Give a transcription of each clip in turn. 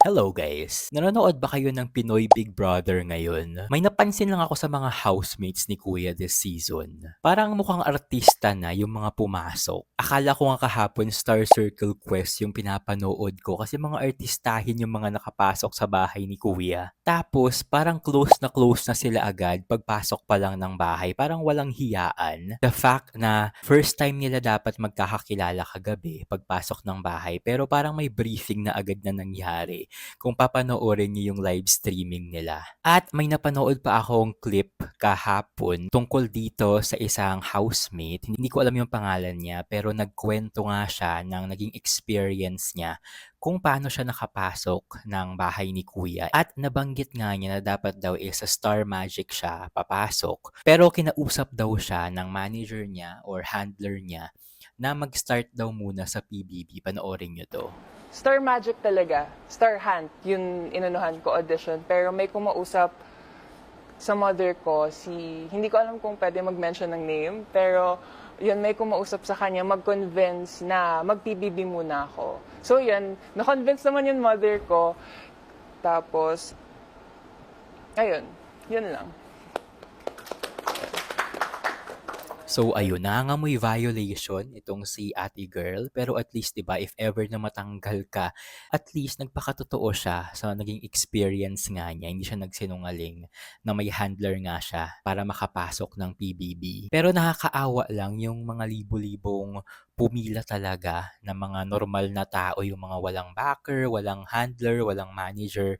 Hello guys! Nanonood ba kayo ng Pinoy Big Brother ngayon? May napansin lang ako sa mga housemates ni Kuya this season. Parang mukhang artista na yung mga pumasok. Akala ko nga kahapon Star Circle Quest yung pinapanood ko kasi mga artistahin yung mga nakapasok sa bahay ni Kuya. Tapos parang close na close na sila agad pagpasok pa lang ng bahay. Parang walang hiyaan. The fact na first time nila dapat magkakakilala kagabi pagpasok ng bahay pero parang may briefing na agad na nangyari kung papanoorin niyo yung live streaming nila. At may napanood pa akong clip kahapon tungkol dito sa isang housemate. Hindi ko alam yung pangalan niya pero nagkwento nga siya ng naging experience niya kung paano siya nakapasok ng bahay ni kuya. At nabanggit nga niya na dapat daw is sa Star Magic siya papasok. Pero kinausap daw siya ng manager niya or handler niya na mag-start daw muna sa PBB. Panoorin niyo to. Star Magic talaga. Star Hunt, yun inanuhan ko audition. Pero may kumausap sa mother ko, si, hindi ko alam kung pwede mag-mention ng name, pero yun, may kumausap sa kanya, mag-convince na mag-PBB muna ako. So yun, na-convince naman yung mother ko. Tapos, ayun, yun lang. So ayun, nangangamoy violation itong si ate girl. Pero at least 'di ba if ever na matanggal ka, at least nagpakatotoo siya sa naging experience nga niya. Hindi siya nagsinungaling na may handler nga siya para makapasok ng PBB. Pero nakakaawa lang yung mga libo-libong pumila talaga ng mga normal na tao, yung mga walang backer, walang handler, walang manager,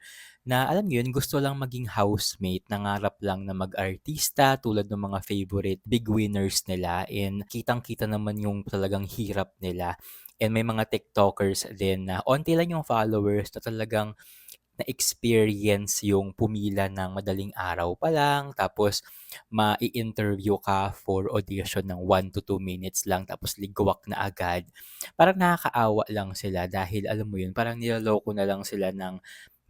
na alam niyo yun, gusto lang maging housemate, nangarap lang na mag-artista tulad ng mga favorite big winners nila and kitang-kita naman yung talagang hirap nila. And may mga TikTokers din na onti lang yung followers na talagang na-experience yung pumila ng madaling araw pa lang, tapos mai-interview ka for audition ng 1 to 2 minutes lang, tapos ligwak na agad. Parang nakakaawa lang sila dahil alam mo yun, parang nilaloko na lang sila ng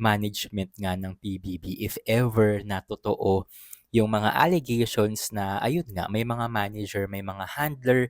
management nga ng PBB if ever na totoo yung mga allegations na ayun nga, may mga manager, may mga handler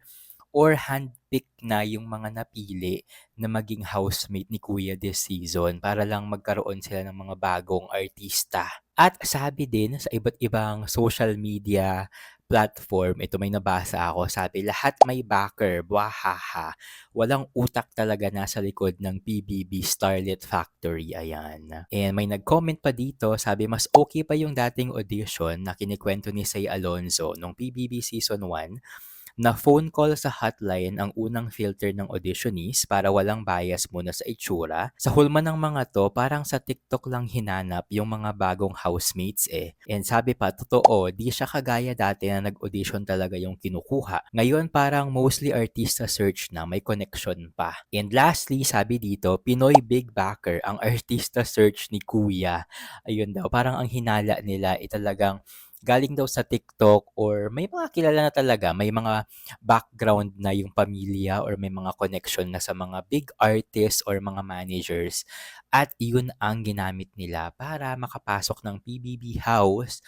or handpick na yung mga napili na maging housemate ni Kuya this season para lang magkaroon sila ng mga bagong artista. At sabi din sa iba't ibang social media platform, ito may nabasa ako, sabi lahat may backer, buwahaha. Walang utak talaga nasa likod ng PBB Starlit Factory, ayan. And may nag-comment pa dito, sabi mas okay pa yung dating audition na kinikwento ni Say Alonzo nung PBB Season 1 na phone call sa hotline ang unang filter ng auditionees para walang bias muna sa itsura. Sa hulma ng mga to, parang sa TikTok lang hinanap yung mga bagong housemates eh. And sabi pa, totoo, di siya kagaya dati na nag-audition talaga yung kinukuha. Ngayon parang mostly artista search na, may connection pa. And lastly, sabi dito, Pinoy Big Backer ang artista search ni Kuya. Ayun daw, parang ang hinala nila ay talagang galing daw sa TikTok or may mga kilala na talaga, may mga background na yung pamilya or may mga connection na sa mga big artists or mga managers. At yun ang ginamit nila para makapasok ng PBB house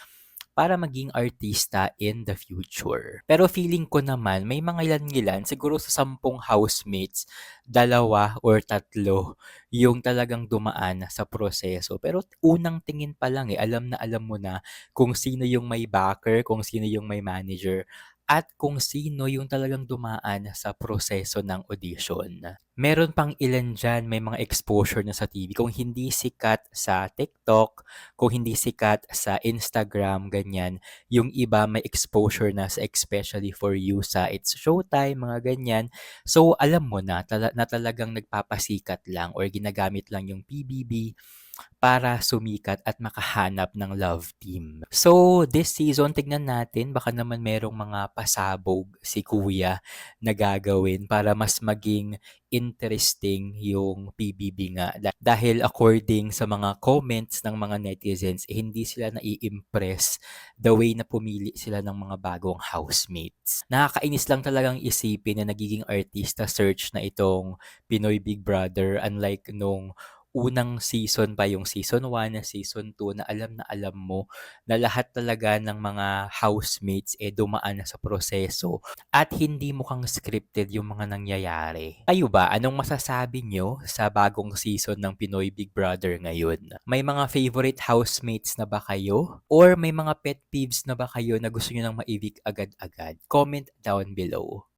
para maging artista in the future. Pero feeling ko naman, may mga ilan-ilan, siguro sa sampung housemates, dalawa or tatlo yung talagang dumaan sa proseso. Pero unang tingin pa lang eh, alam na alam mo na kung sino yung may backer, kung sino yung may manager, at kung sino yung talagang dumaan sa proseso ng audition. Meron pang ilan dyan, may mga exposure na sa TV. Kung hindi sikat sa TikTok, kung hindi sikat sa Instagram, ganyan, yung iba may exposure na sa especially for you sa It's Showtime, mga ganyan. So, alam mo na, tala- na talagang nagpapasikat lang or ginagamit lang yung PBB para sumikat at makahanap ng love team. So, this season, tignan natin, baka naman merong mga pasabog si Kuya na gagawin para mas maging interesting yung PBB nga. Dah- Dahil according sa mga comments ng mga netizens, eh, hindi sila nai-impress the way na pumili sila ng mga bagong housemates. Nakakainis lang talagang isipin na nagiging artista search na itong Pinoy Big Brother unlike nung unang season pa yung season 1, season 2 na alam na alam mo na lahat talaga ng mga housemates eh dumaan na sa proseso at hindi mukhang scripted yung mga nangyayari. Kayo ba, anong masasabi nyo sa bagong season ng Pinoy Big Brother ngayon? May mga favorite housemates na ba kayo? Or may mga pet peeves na ba kayo na gusto nyo nang maibig agad-agad? Comment down below.